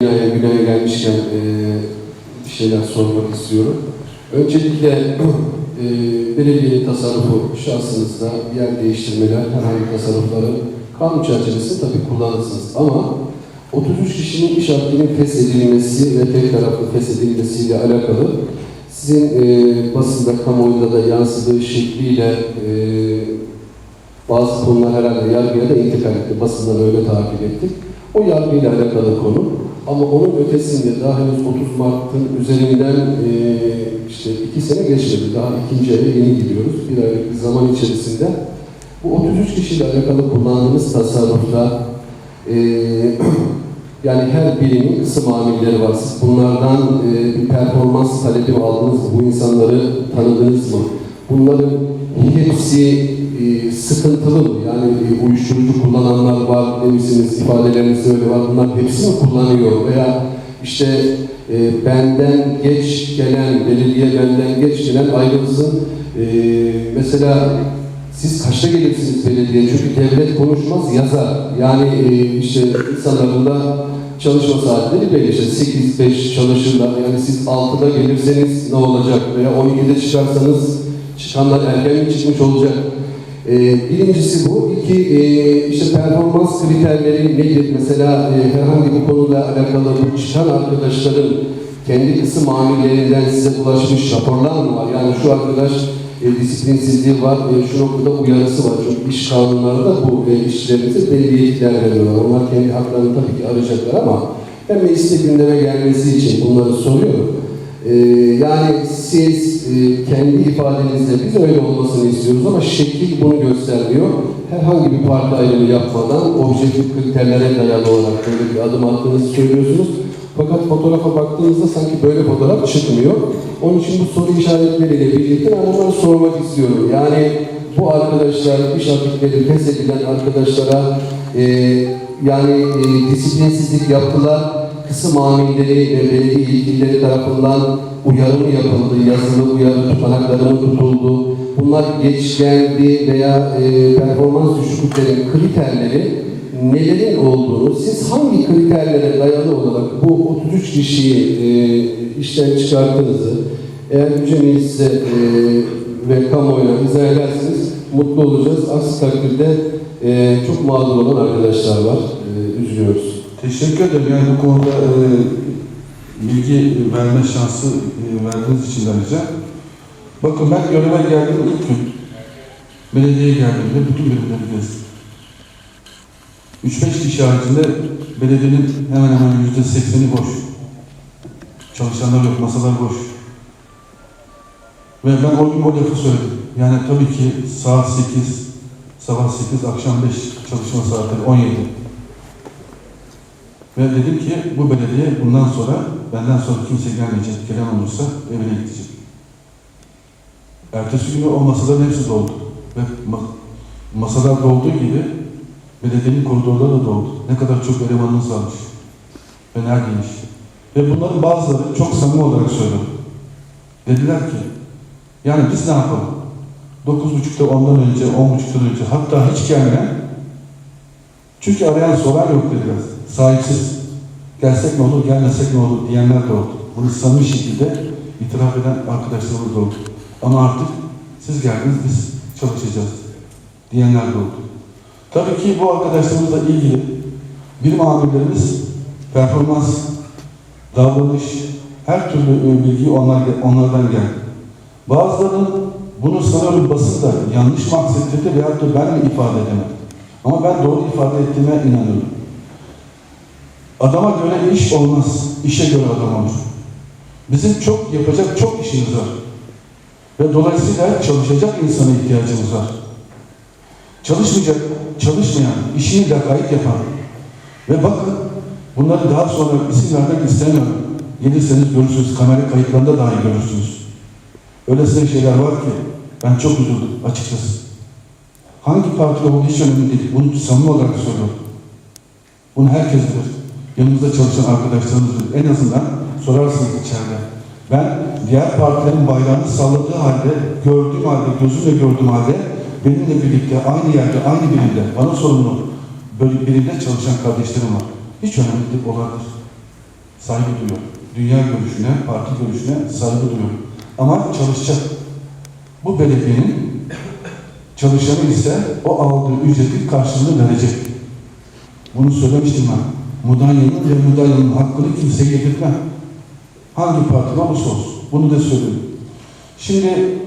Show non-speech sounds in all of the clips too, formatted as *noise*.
Günay'a gelmişken e, bir şeyler sormak istiyorum. Öncelikle *clears throat* e, belediyenin tasarrufu şahsınızda yer değiştirmeler, herhangi tasarrufları kanun çerçevesinde tabii kullanırsınız. Ama 33 kişinin iş hakkının feshedilmesi ve tek taraflı feshedilmesiyle alakalı sizin e, basında, kamuoyunda da yansıdığı şekliyle e, bazı konular herhalde yargıya da intikal etti. Basından öyle takip ettik. O yargıyla alakalı konu. Ama onun ötesinde daha henüz 30 Mart'ın üzerinden e, işte iki sene geçmedi. Daha ikinci aya yeni gidiyoruz. Bir aylık zaman içerisinde. Bu 33 kişiyle alakalı kullandığımız tasarrufta e, *clears throat* yani her birinin kısım amilleri var. Siz bunlardan e, bir performans talebi aldınız mı? Bu insanları tanıdınız mı? Bunların hepsi e, sıkıntılı? Yani e, uyuşturucu kullananlar var demişsiniz, ifadeleriniz öyle var. Bunlar hepsi mi kullanıyor? Veya işte e, benden geç gelen, belediye benden geç gelen ayrılsın. E, mesela siz kaçta gelirsiniz belediye? Çünkü devlet konuşmaz, yazar. Yani e, işte insanların da çalışma saatleri belli. İşte 8-5 çalışırlar. Yani siz 6'da gelirseniz ne olacak? Veya 12'de çıkarsanız çıkanlar erken mi çıkmış olacak? Ee, birincisi bu. İki, e, işte performans kriterleri nedir? Mesela e, herhangi bir konuyla alakalı bu çıkan arkadaşların kendi kısım amillerinden size ulaşmış raporlar mı var? Yani şu arkadaş e, disiplinsizliği var, e, şu noktada uyarısı var. Çünkü iş kanunlarında bu e, işçilerimize belli yetkiler veriyorlar. Onlar kendi haklarını tabii ki arayacaklar ama ben mecliste gündeme gelmesi için bunları soruyorum. Ee, yani siz e, kendi ifadenizle biz öyle olmasını istiyoruz ama şekil bunu göstermiyor. Herhangi bir parti ayrımı yapmadan objektif kriterlere dayalı olarak böyle bir adım attığınızı söylüyorsunuz. Fakat fotoğrafa baktığınızda sanki böyle fotoğraf çıkmıyor. Onun için bu soru işaretleriyle birlikte ben onları sormak istiyorum. Yani bu arkadaşlar, iş aktifleri feshedilen arkadaşlara e, yani e, disiplinsizlik yaptılar kısım amilleri ve belediye yetkilileri tarafından uyarı mı yapıldı, yazılı uyarı tutanakları mı tutuldu? Bunlar geç geldi veya e, performans düşüklüklerinin kriterleri nelerin olduğunu, siz hangi kriterlere dayalı olarak bu 33 kişiyi e, işten çıkarttığınızı, eğer Yüce e, ve kamuoyuna izah ederseniz mutlu olacağız. Aksi takdirde e, çok mağdur olan arkadaşlar var. E, üzülüyoruz. Teşekkür ederim. Yani bu konuda e, bilgi verme şansı e, verdiğiniz için ayrıca. Bakın ben göreve geldiğim ilk gün belediyeye geldiğimde bütün bölümleri gezdim. 3-5 kişi haricinde belediyenin hemen hemen yüzde sekseni boş. Çalışanlar yok, masalar boş. Ve ben o gün o lafı söyledim. Yani tabii ki saat 8, sabah 8, akşam 5 çalışma saatleri 17. Ve dedim ki bu belediye bundan sonra benden sonra kimse gelmeyecek, gelen olursa evine gidecek. Ertesi günü o masaların hepsi doldu. Ve ma- masalar dolduğu gibi belediyenin koridorları da doldu. Ne kadar çok elemanınız varmış. Ve neredeymiş. Ve bunların bazıları çok samimi olarak söyledi. Dediler ki, yani biz ne yapalım? 9.30'da ondan önce, 10.30'dan önce hatta hiç gelmeyen çünkü arayan soran yok dediler. Sahipsiz. Gelsek ne olur, gelmesek ne olur diyenler de oldu. Bunu samimi şekilde itiraf eden arkadaşlarımız da oldu. Ama artık siz geldiniz, biz çalışacağız diyenler de oldu. Tabii ki bu arkadaşlarımızla ilgili birim amirlerimiz performans, davranış, her türlü e, bilgi onlar, onlardan geldi. Bazılarının bunu sanıyorum basında yanlış maksettirdi veyahut da ben mi ifade edemedim. Ama ben doğru ifade ettiğime inanıyorum. Adama göre iş olmaz, işe göre adam olur. Bizim çok yapacak çok işimiz var. Ve dolayısıyla çalışacak insana ihtiyacımız var. Çalışmayacak, çalışmayan, işini lakayt yapan ve bakın bunları daha sonra isim vermek istemiyorum. Gelirseniz görürsünüz, kamera kayıtlarında dahi görürsünüz. Öylesine şeyler var ki ben çok üzüldüm açıkçası. Hangi parti olduğu hiç önemli değil. Bunu samimi olarak söylüyorum. Bunu herkes bilir. Yanımızda çalışan arkadaşlarımız bilir. En azından sorarsınız içeride. Ben diğer partilerin bayrağını salladığı halde, gördüğüm halde, gözümle gördüğüm halde benimle birlikte aynı yerde, aynı birimde, bana sorumlu böyle birimde çalışan kardeşlerim var. Hiç önemli değil, olabilir. saygı duyuyorum. Dünya görüşüne, parti görüşüne saygı duyuyorum. Ama çalışacak. Bu belediyenin çalışanı ise o aldığı ücretin karşılığını verecek. Bunu söylemiştim ben. Mudanya'nın ve Mudanya'nın hakkını kimseye yedirtmem. Hangi partide olursa olsun. Bunu da söyledim. Şimdi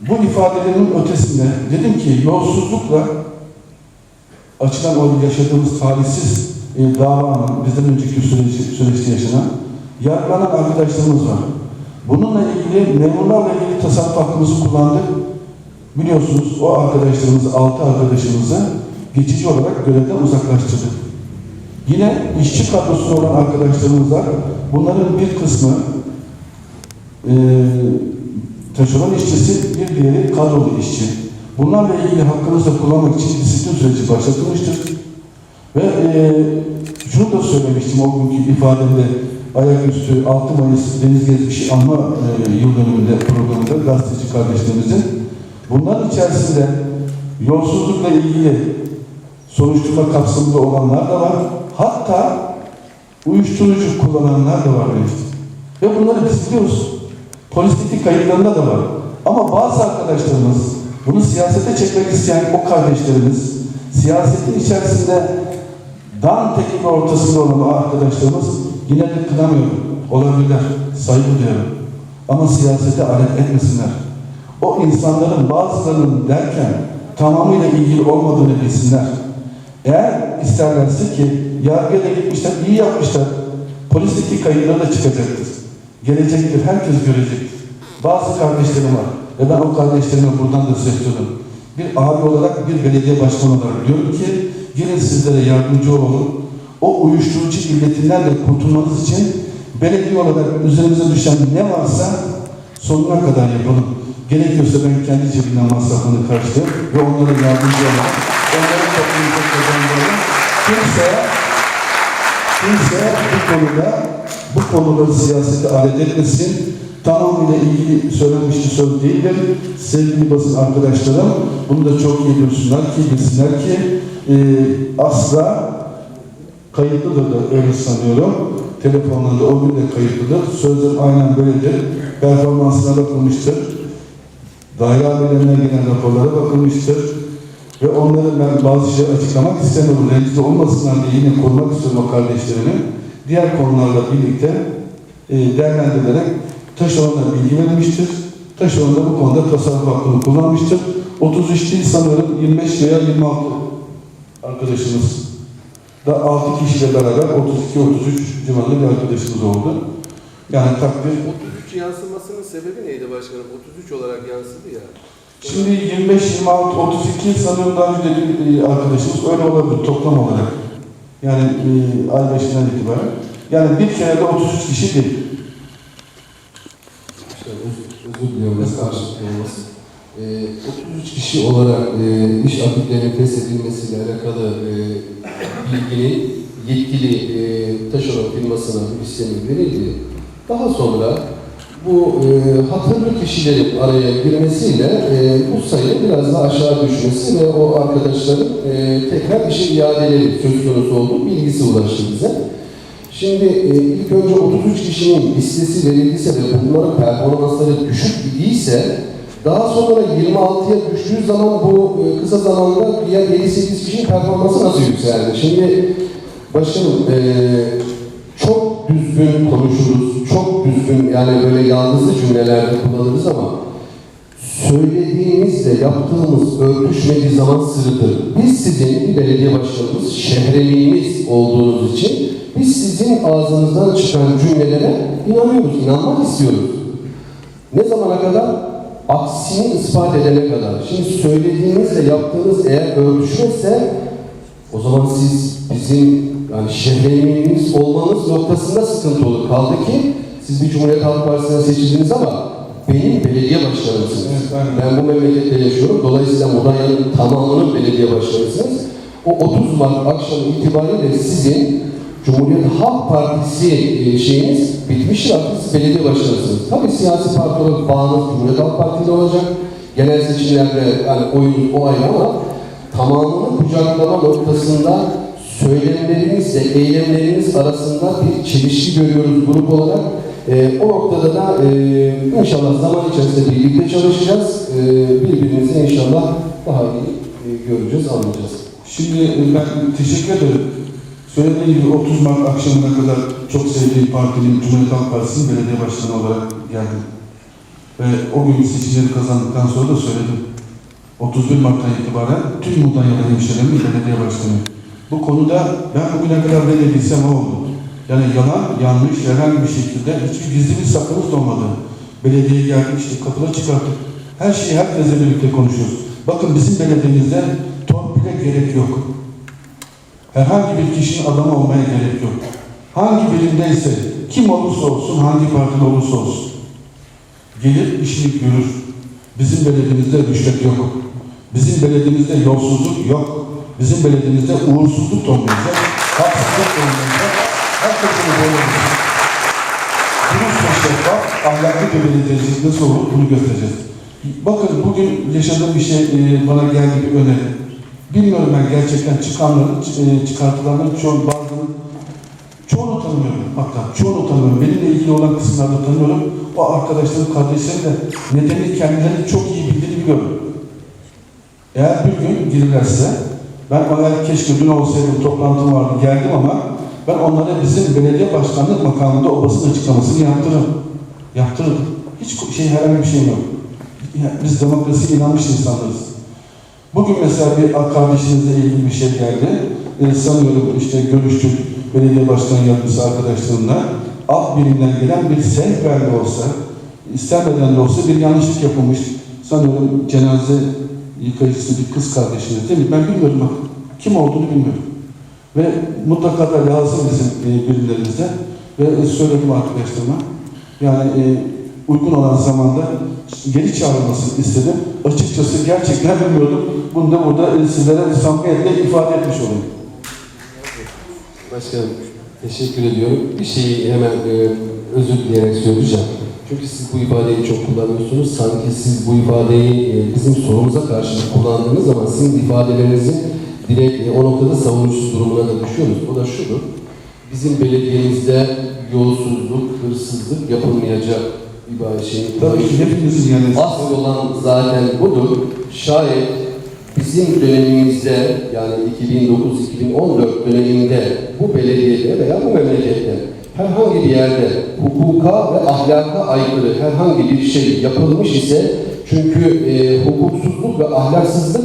bu ifadelerin ötesinde dedim ki yolsuzlukla açılan o yaşadığımız talihsiz e, davanın bizden önceki süreci, süreçte yaşanan yargılanan arkadaşlarımız var. Bununla ilgili memurlarla ilgili tasarruf hakkımızı kullandık. Biliyorsunuz o arkadaşlarımızı, altı arkadaşımızı geçici olarak görevden uzaklaştırdık. Yine işçi kadrosunda olan arkadaşlarımız var. Bunların bir kısmı e, taşeron işçisi, bir diğeri kadrolu işçi. Bunlarla ilgili hakkımızı da kullanmak için disiplin süreci başlatılmıştır. Ve e, şunu da söylemiştim o günkü ifademde ayaküstü 6 Mayıs Deniz Gezmişi anma e, yıl dönümünde programında gazeteci kardeşlerimizin bunların içerisinde yolsuzlukla ilgili soruşturma kapsamında olanlar da var. Hatta uyuşturucu kullananlar da var demiştim. Ve bunları biz biliyoruz. Polisteki kayıtlarında da var. Ama bazı arkadaşlarımız bunu siyasete çekmek isteyen o kardeşlerimiz siyasetin içerisinde dan tekil ortasında olan arkadaşlarımız yine de kınamıyor. Olabilirler. Saygı duyuyorum. Ama siyasete alet etmesinler. O insanların bazılarının derken tamamıyla ilgili olmadığını bilsinler. Eğer isterlerse ki yargıya da gitmişler, iyi yapmışlar. Polisteki kayıtları da çıkacaktır. Gelecektir, herkes görecektir. Bazı kardeşlerim var ve ben o kardeşlerime buradan da sesleniyorum. Bir abi olarak, bir belediye başkanı olarak diyorum ki gelin sizlere yardımcı olalım. O uyuşturucu illetinden de kurtulmanız için belediye olarak üzerimize düşen ne varsa sonuna kadar yapalım. Gerekiyorsa ben kendi cebimden masrafını karşılayıp ve onlara yardımcı olalım. Onların toplumuza kazandığını kimse kimse bu konuda bu konuları siyasete alet etmesin. Tamamıyla ilgili söylenmiş bir söz değildir. Sevgili basın arkadaşlarım, bunu da çok iyi bilsinler ki, bilsinler ki e, asla kayıtlıdır da öyle sanıyorum. Telefonlarında o gün de kayıtlıdır. Sözler aynen böyledir. Performansına bakılmıştır. Daire abilerine gelen raporlara bakılmıştır. Ve onları ben bazı şeyler açıklamak istemiyorum. Rencide olmasınlar diye yine korumak istiyorum o kardeşlerimi. Diğer konularla birlikte e, değerlendirilerek taşeronla bilgi verilmiştir. Taşeron bu konuda tasarruf hakkını kullanmıştır. 33 değil sanırım 25 veya 26 arkadaşımız da 6 kişiyle beraber 32-33 civarında bir arkadaşımız oldu. Yani takdir 33 yansımasının sebebi neydi başkanım? 33 olarak yansıdı ya. Şimdi 25, 26, 32 sanıyorum daha önce de bir e, arkadaşımız öyle olabilir toplam olarak. Yani e, ay başından itibaren. Yani bir kere de 33 kişi değil. İşte özür, diliyorum nasıl karşılıklı olmasın. Ee, 33 kişi olarak e, iş aktiflerinin feshedilmesiyle alakalı e, bilginin yetkili e, taşeron firmasına istemi verildi. Daha sonra bu e, hatırlı kişilerin araya girmesiyle e, bu sayı biraz daha aşağı düşmesi ve o arkadaşların e, tekrar işe iadeleri söz konusu olduğu bilgisi ulaştı bize. Şimdi e, ilk önce 33 kişinin listesi verildiyse ve bunların performansları düşük idiyse daha sonra 26'ya düştüğü zaman bu e, kısa zamanda diğer 7-8 kişinin performansı nasıl yükseldi? Şimdi başkanım e, çok düzgün konuşuruz, çok düzgün yani böyle yalnızlı cümlelerde kullanırız ama söylediğimizle yaptığımız örtüşmediği zaman sırıtır. Biz sizin belediye başkanımız, şehremimiz olduğunuz için biz sizin ağzınızdan çıkan cümlelere inanıyoruz, inanmak istiyoruz. Ne zamana kadar? Aksini ispat edene kadar. Şimdi söylediğinizle yaptığınız eğer örtüşmezse o zaman siz bizim yani şehremimiz olmanız noktasında sıkıntı olur. Kaldı ki siz bir Cumhuriyet Halk Partisi'ne seçildiniz ama benim belediye başkanımsınız. Evet, aynen. Ben bu memlekette yaşıyorum. Dolayısıyla Mudanya'nın tamamının belediye başkanısınız. O 30 Mart akşamı itibariyle sizin Cumhuriyet Halk Partisi e, şeyiniz bitmiştir artık siz belediye başkanısınız. Tabii siyasi parti olarak bağınız Cumhuriyet Halk Partili olacak. Genel seçimlerde yani oyunuz o ayrı ama tamamını kucaklama noktasında söylemlerimizle eylemlerimiz arasında bir çelişki görüyoruz grup olarak. E, o noktada da e, inşallah zaman içerisinde birlikte çalışacağız. E, birbirimizi inşallah daha iyi e, göreceğiz, anlayacağız. Şimdi e, ben teşekkür ederim. Söylediğim gibi 30 Mart akşamına kadar çok sevdiğim partinin Cumhuriyet Halk Partisi'nin belediye başkanı olarak geldim. Ve o gün seçimleri kazandıktan sonra da söyledim. 31 Mart'tan itibaren tüm Mudanya'da hemşehrilerin belediye başkanı. Bu konuda ben bugüne kadar ne dediysem o oldu. Yani yalan, yanlış, herhangi bir şekilde hiçbir gizli bir saklımız olmadı. Belediyeye geldik, işte kapıda çıkarttık. Her şeyi herkesle birlikte konuşuyoruz. Bakın bizim belediyemizde torpile gerek yok. Herhangi bir kişinin adamı olmaya gerek yok. Hangi birimdeyse, kim olursa olsun, hangi partide olursa olsun. Gelir işini görür. Bizim belediyemizde rüşvet yok. Bizim belediyemizde yolsuzluk yok. Bizim belediyemizde uğursuzluk da olmayacak. Haksızlık da olmayacak. Herkesin olacak. Dürüst ve şeffaf, ahlaklı bir belediyecilik nasıl olur bunu göstereceğiz. Bakın bugün yaşadığım bir şey e, bana geldi bir öneri. Bilmiyorum ben gerçekten çıkanların, e, çıkartılanların çoğu, bazılarının çoğunu tanımıyorum hatta çoğunu tanımıyorum. Benimle ilgili olan kısımlarda tanıyorum. O arkadaşların, kardeşlerin de nedeni kendilerini çok iyi bildiğini biliyorum. Eğer bir gün gelirlerse, ben eğer keşke dün olsaydım toplantım vardı geldim ama ben onlara bizim belediye başkanlık makamında o açıklamasını yaptırırım. Yaptırırım. Hiç şey herhangi bir şey yok. Ya, Biz demokrasiye inanmış insanlarız. Bugün mesela bir kardeşinizle ilgili bir şey geldi. Ee, sanıyorum işte görüştük belediye başkanı yardımcısı arkadaşlarımla alt birimden gelen bir sevk verdi olsa, istenmeden de olsa bir yanlışlık yapılmış. Sanıyorum cenaze yıkayıcısı bir kız kardeşiniz değil mi? Ben bilmiyorum bak. Kim olduğunu bilmiyorum. Ve mutlaka da lazım bizim e, birimlerimizde. Ve söyledim arkadaşlarıma. Yani e, uygun olan zamanda geri çağrılmasını istedim. Açıkçası gerçekten bilmiyordum. Bunu da burada e, sizlere samimiyetle ifade etmiş olayım. Başkanım teşekkür ediyorum. Bir şeyi hemen e, özür dileyerek söyleyeceğim. Çünkü siz bu ifadeyi çok kullanıyorsunuz. Sanki siz bu ifadeyi e, bizim sorumuza karşılık kullandığınız zaman sizin ifadelerinizin direkt e, o noktada savunucusu durumuna da düşüyorsunuz. O da şudur. Bizim belediyemizde yolsuzluk, hırsızlık yapılmayacak bir şey. Tabii ki hepimizin yani Asıl olan zaten budur. Şayet bizim dönemimizde yani 2009-2014 döneminde bu belediyede veya bu memlekette herhangi bir yerde hukuka ve ahlaka aykırı herhangi bir şey yapılmış ise çünkü e, hukuksuzluk ve ahlaksızlık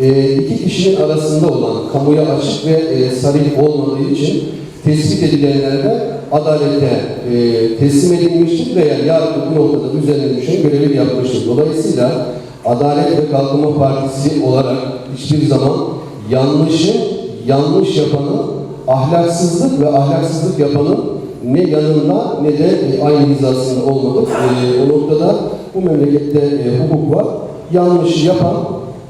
e, iki kişinin arasında olan kamuya açık ve e, sarih olmadığı için tespit edilenlerde adalete e, teslim edilmiştir veya yargı bu noktada üzerine düşen görevi yapmıştır. Dolayısıyla Adalet ve Kalkınma Partisi olarak hiçbir zaman yanlışı, yanlış yapanı, ahlaksızlık ve ahlaksızlık yapanı ne yanında ne de e, aynı hizasında olmadık. E, o noktada bu memlekette e, hukuk var. Yanlışı yapan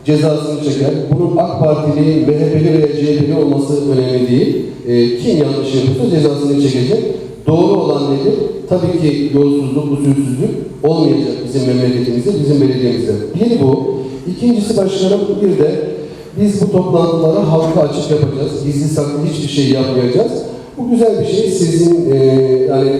cezasını çeker. Bunun AK Partili, MHP'li veya CHP'li olması önemli değil. E, kim yanlış yapıyorsa cezasını çekecek. Doğru olan nedir? Tabii ki yolsuzluk, usulsüzlük olmayacak bizim memleketimizde, bizim belediyemizde. Bir bu. İkincisi başkanım bir de biz bu toplantıları halka açık yapacağız. Gizli saklı hiçbir şey yapmayacağız. Bu güzel bir şey. Sizin e, yani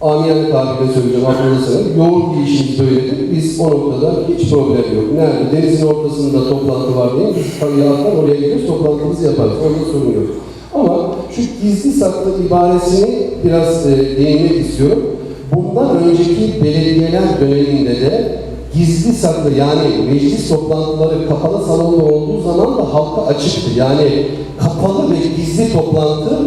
amiyane tabirle söyleyeceğim aklınızda yoğun bir işimiz böyledir. Biz o noktada hiç problem yok. Nerede? Denizin ortasında toplantı var diye biz parayı atlar oraya gidiyoruz toplantımızı yaparız. Orada sorun yok. Ama şu gizli saklı ibaresini biraz e, değinmek istiyorum. Bundan önceki belediyeler döneminde de gizli saklı yani meclis toplantıları kapalı salonda olduğu zaman da halka açıktı. Yani kapalı ve gizli toplantı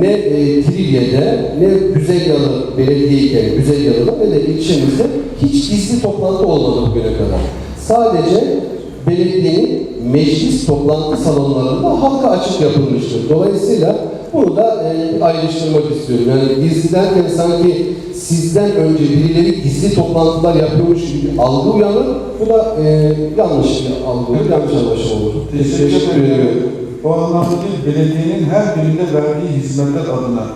ne e, Trilye'de ne Güzelyalı belediyeyken Güzelyalı'da ne de ilçemizde hiç gizli toplantı olmadı bugüne kadar. Sadece belediyenin meclis toplantı salonlarında halka açık yapılmıştır. Dolayısıyla bunu da e, ayrıştırmak istiyorum. Yani gizli derken sanki sizden önce birileri gizli toplantılar yapıyormuş gibi bir algı uyanır. Bu da e, yanlış bir algı olur, yanlış anlaşılma olur. Teşekkür ediyorum. O anlamda belediyenin her birinde verdiği hizmetler adına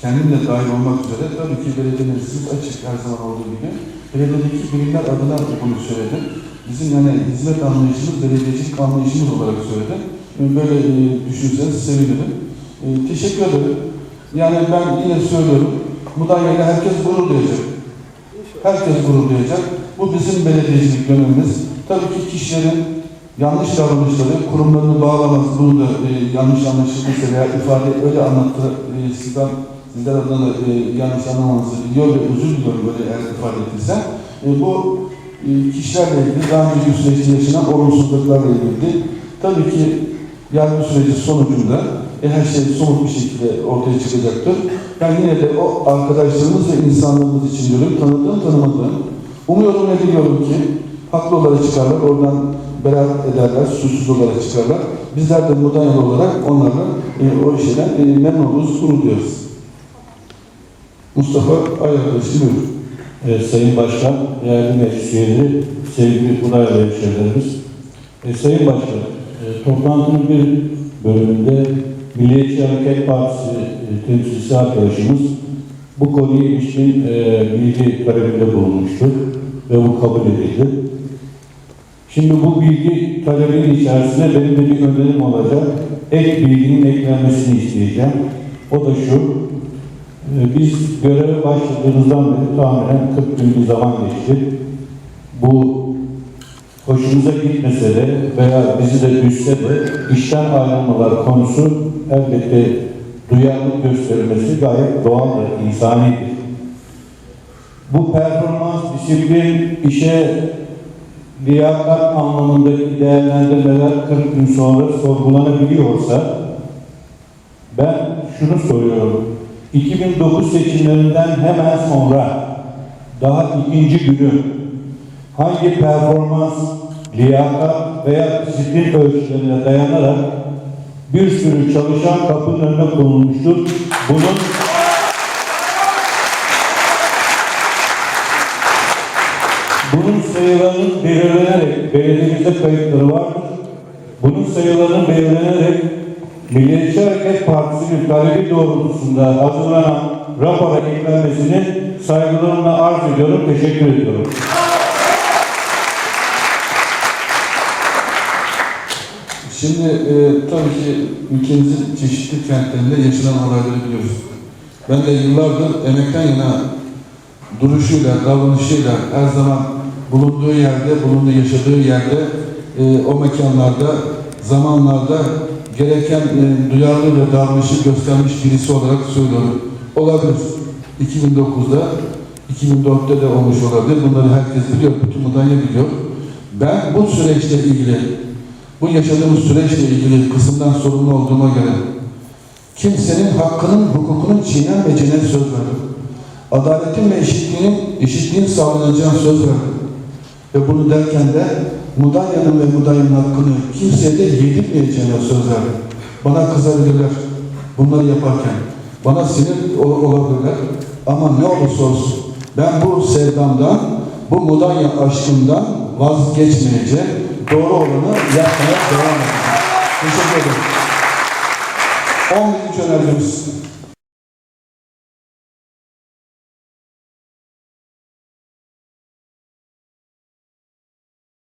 kendim de dahil olmak üzere tabii ki belediyenin siz açık her zaman olduğu gibi belediyedeki birimler adına bunu söyledim. Bizim yani hizmet anlayışımız, belediyecilik anlayışımız olarak söyledim. böyle e, düşünseniz sevinirim. E, teşekkür ederim. Yani ben yine söylüyorum, Mudanya ile herkes gurur duyacak. Herkes gurur duyacak. Bu bizim belediyecilik dönemimiz. Tabii ki kişilerin yanlış davranışları, kurumlarını bağlamaz, bunu da e, yanlış anlaşılmışsa veya ifade öyle anlattı, e, sizden, sizler adına da e, yanlış anlamanızı diliyor ve özür diliyorum böyle eğer ifade ettiysem. E, bu e, kişilerle ilgili daha önceki süreçte yaşanan olumsuzluklarla ilgili. Tabii ki yargı süreci sonucunda e, her şey somut bir şekilde ortaya çıkacaktır. Ben yine de o arkadaşlarımız ve insanlığımız için diyorum, tanıdığım tanımadığım, umuyorum ve diliyorum ki haklı olarak çıkarlar, oradan beraat ederler, suçsuz olarak çıkarlar. Bizler de Mudanyalı olarak onlarla e, o şeyden e, memnun oluruz, gurur. Mustafa Ay arkadaşım buyurun. Evet, Sayın Başkan, değerli meclis üyeleri, sevgili Buraya hemşehrilerimiz. E, Sayın Başkan, e, toplantının bir bölümünde Milliyetçi Hareket Partisi e, temsilcisi arkadaşımız bu konuya ilişkin e, bilgi talebinde bulunmuştu ve bu kabul edildi. Şimdi bu bilgi talebinin içerisinde benim de bir önerim olacak. Ek bilginin eklenmesini isteyeceğim. O da şu, ee, Biz göreve başladığımızdan beri tahminen 40 gün bir zaman geçti. Bu hoşumuza gitmese de veya bizi de düşse de işten ayrılmalar konusu elbette duyarlılık gösterilmesi gayet doğaldır, insanidir. Bu performans, disiplin, işe liyakat anlamındaki değerlendirmeler 40 gün sonra sorgulanabiliyorsa ben şunu soruyorum. 2009 seçimlerinden hemen sonra daha ikinci günü hangi performans, liyakat veya disiplin ölçülerine dayanarak bir sürü çalışan kapının önüne konulmuştur. Bunun bunun sayılarının belirlenerek belediyemizde kayıtları vardır. Bunun sayılarının belirlenerek Milliyetçi Hareket Partisi'nin talebi doğrultusunda hazırlanan rapora eklenmesini saygılarımla arz ediyorum. Teşekkür ediyorum. Şimdi e, tabii ki ülkemizin çeşitli kentlerinde yaşanan olayları biliyoruz. Ben de yıllardır emekten yana duruşuyla, davranışıyla her zaman bulunduğu yerde, bulunduğu yaşadığı yerde e, o mekanlarda, zamanlarda gereken e, duyarlı ve davranışı göstermiş birisi olarak söylüyorum. Olabilir. 2009'da, 2004'te de olmuş olabilir. Bunları herkes biliyor, bütün Mudanya biliyor. Ben bu süreçle ilgili bu yaşadığımız süreçle ilgili kısımdan sorumlu olduğuma göre kimsenin hakkının, hukukunun çiğnenmeyeceğine söz verdim. Adaletin ve eşitliğinin, eşitliğin sağlanacağına söz verdim. Ve bunu derken de Mudanya'nın ve Mudanya'nın hakkını kimseye de yedirmeyeceğine söz verdim. Bana kızabilirler bunları yaparken. Bana sinir ol- olabilirler. Ama ne olursa olsun ben bu sevdamdan, bu Mudanya aşkından vazgeçmeyeceğim. Doğru olanı yapmaya devam edeceğim. Teşekkür ederim. 11. önergemiz.